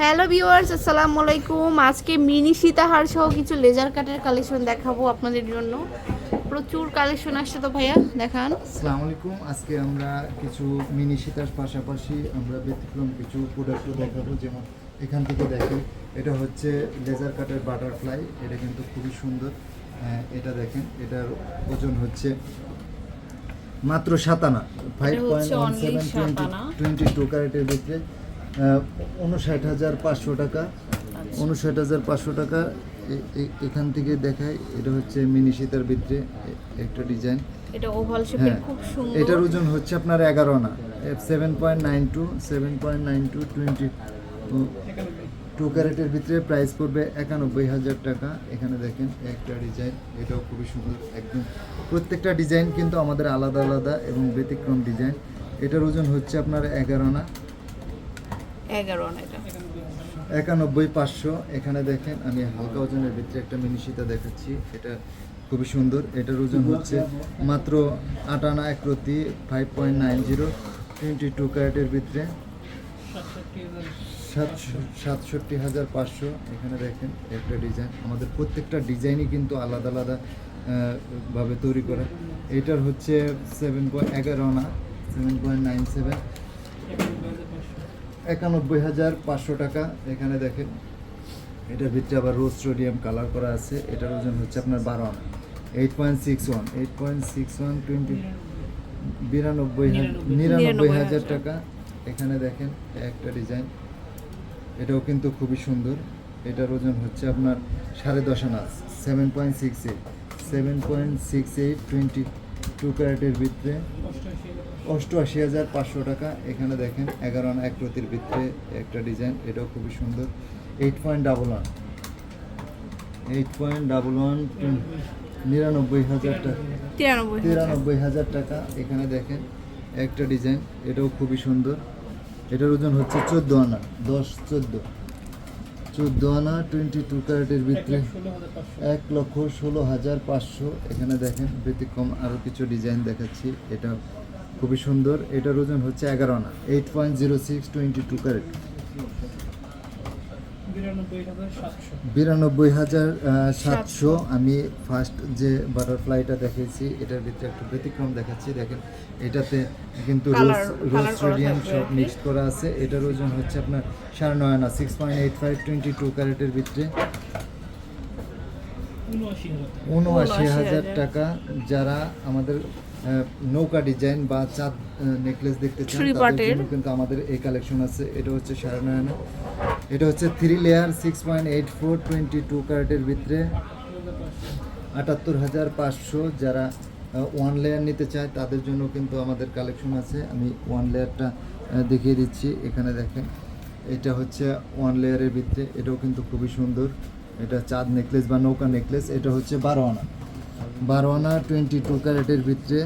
Hello viewers আসসালামু আলাইকুম। আজকে মিনি সীতাহার সহ কিছু লেজার কাটের কালেকশন দেখাবো আপনাদের জন্য। প্রচুর কালেকশন আসছে তো ভাইয়া দেখান। আসসালামু আলাইকুম। আজকে আমরা কিছু মিনি সীতার পাশাপাশি আমরা ব্যতিক্রম কিছু প্রোডাক্টও দেখাবো। যেমন এখান থেকে দেখেন এটা হচ্ছে লেজার কাটের বাটারফ্লাই এটা কিন্তু খুবই সুন্দর। এটা দেখেন এটার ওজন হচ্ছে মাত্র সাতানা। Five point one seven twenty. Twenty two ক্যারেটের ভিতরে উনষাট হাজার পাঁচশো টাকা। আচ্ছা। উনষাট হাজার পাঁচশো টাকা এখান থেকে দেখায় এটা হচ্ছে মিনি সীতার ভিতরে একটা ডিজাইন। এটা ওভাল শেপের হ্যাঁ খুব সুন্দর। এটার ওজন হচ্ছে আপনার এগারো আনা। Seven point nine two seven point nine two twenty two ক্যারেটের ভিতরে প্রাইস পড়বে একানব্বই হাজার টাকা। এখানে দেখেন একটা ডিজাইন এটাও খুবই সুন্দর একদম। প্রত্যেকটা ডিজাইন কিন্তু আমাদের আলাদা আলাদা এবং ব্যতিক্রম ডিজাইন। এটার ওজন হচ্ছে আপনার এগারো আনা। একানব্বই পাঁচশো। এখানে দেখেন, আমি হালকা ওজনের ভিতরে একটা মিনি সীতা দেখাচ্ছি। এটা খুবই সুন্দর। এটার ওজন হচ্ছে মাত্র আট আনা এক প্রতি five point nine zero twenty two ক্যারেটের ভিতরে সাতষট্টি হাজার পাঁচশো। এখানে দেখেন, একটা ডিজাইন আমাদের প্রত্যেকটা ডিজাইনই কিন্তু আলাদা আলাদা ভাবে তৈরি করা। এটার হচ্ছে সেভেন পয়েন্ট এগারো আনা সেভেন পয়েন্ট নাইন সেভেন একানব্বই হাজার পাঁচশো টাকা। এখানে দেখেন এটার ভিতরে আবার রোজ স্টোডিয়াম কালার করা আছে। এটার ওজন হচ্ছে আপনার বারো আনা। Eight point six one eight point six one twenty বিরানব্বই নিরানব্বই হাজার টাকা। এখানে দেখেন একটা ডিজাইন এটাও কিন্তু খুবই সুন্দর। এটার ওজন হচ্ছে আপনার সাড়ে দশ আনা seven point six eight seven point six eight twenty two ক্যারেটের ভিতরে। অষ্টআশি হাজার পাঁচশো টাকা। এখানে দেখেন এগারো আনা এক প্রতির ভিতরে একটা ডিজাইন এটাও খুবই সুন্দর। Eight point double one eight point double one নিরানব্বই হাজার টাকা। তিরানব্বই হাজার। তিরানব্বই হাজার টাকা এখানে দেখেন একটা ডিজাইন এটাও খুবই সুন্দর। এটার ওজন হচ্ছে চোদ্দ আনা দশ চোদ্দ। চোদ্দ আনা টোয়েন্টি টু ক্যারেটের ভিতরে এক লক্ষ ষোলো হাজার পাঁচশো। এখানে দেখেন ব্যতিক্রম আরও কিছু ডিজাইন দেখাচ্ছি। এটা খুবই সুন্দর। এটার ওজন হচ্ছে এগারো আনা। Eight point zero six twenty two carat বিরানব্বই হাজার সাতশো। আমি ফার্স্ট যে বাটারফ্লাইটা দেখেছি এটার ভিতরে একটু ব্যতিক্রম দেখাচ্ছি। দেখেন এটাতে কিন্তু থাকবে সব। মিক্সড করা আছে। এটার ওজন হচ্ছে আপনার সাড়ে নয় আনা six point eight five twenty two ক্যারেটের ভিতরে। উনআশি হাজার। টাকা যারা আমাদের নৌকা ডিজাইন বা চাঁদ নেকলেস দেখতে চান তাদের জন্য কিন্তু আমাদের এই কালেকশন আছে। এটা হচ্ছে সাড়ে নয় এটা হচ্ছে three layer six point eight four twenty two ক্যারেটের ভিতরে। আটাত্তর হাজার পাঁচশো যারা ওয়ান লেয়ার নিতে চায় তাদের জন্য কিন্তু আমাদের কালেকশন আছে। আমি ওয়ান লেয়ারটা দেখিয়ে দিচ্ছি। এখানে দেখেন এটা হচ্ছে ওয়ান লেয়ারের ভিতরে। এটাও কিন্তু খুবই সুন্দর। এটা চাঁদ নেকলেস বা নৌকা নেকলেস। এটা হচ্ছে বারো আনা। বারো আনা টোয়েন্টি টু ক্যারেটের ভিতরে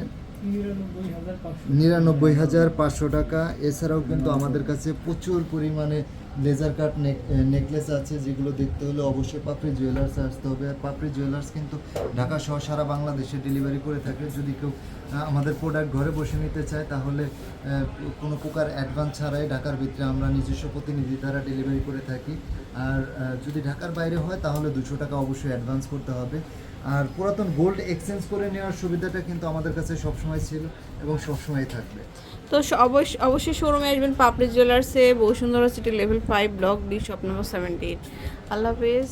নিরানব্বই হাজার পাঁচশো টাকা। এছাড়াও কিন্তু আমাদের কাছে প্রচুর পরিমাণে লেজার কাট নেকলেস আছে, যেগুলো দেখতে হলে অবশ্যই পাপড়ি জুয়েলার্স আসতে হবে। আর পাপড়ি জুয়েলার্স কিন্তু ঢাকা সহ সারা বাংলাদেশে ডেলিভারি করে থাকে। যদি কেউ আমাদের প্রোডাক্ট ঘরে বসে নিতে চায়, তাহলে কোনো প্রকার অ্যাডভান্স ছাড়াই ঢাকার ভিতরে আমরা নিজস্ব প্রতিনিধি দ্বারা ডেলিভারি করে থাকি। আর যদি ঢাকার বাইরে হয়, তাহলে দুশো টাকা অবশ্যই অ্যাডভান্স করতে হবে। আর পুরাতন গোল্ড এক্সচেঞ্জ করে নেওয়ার সুবিধাটা কিন্তু আমাদের কাছে সবসময় ছিল এবং সবসময় থাকবে। তো স- অবশ্য অবশ্যই শোরুমে আসবেন Papri জুয়েলার্সে Bashundhara city level five block D shop number seventy eight আল্লাহ হাফেজ।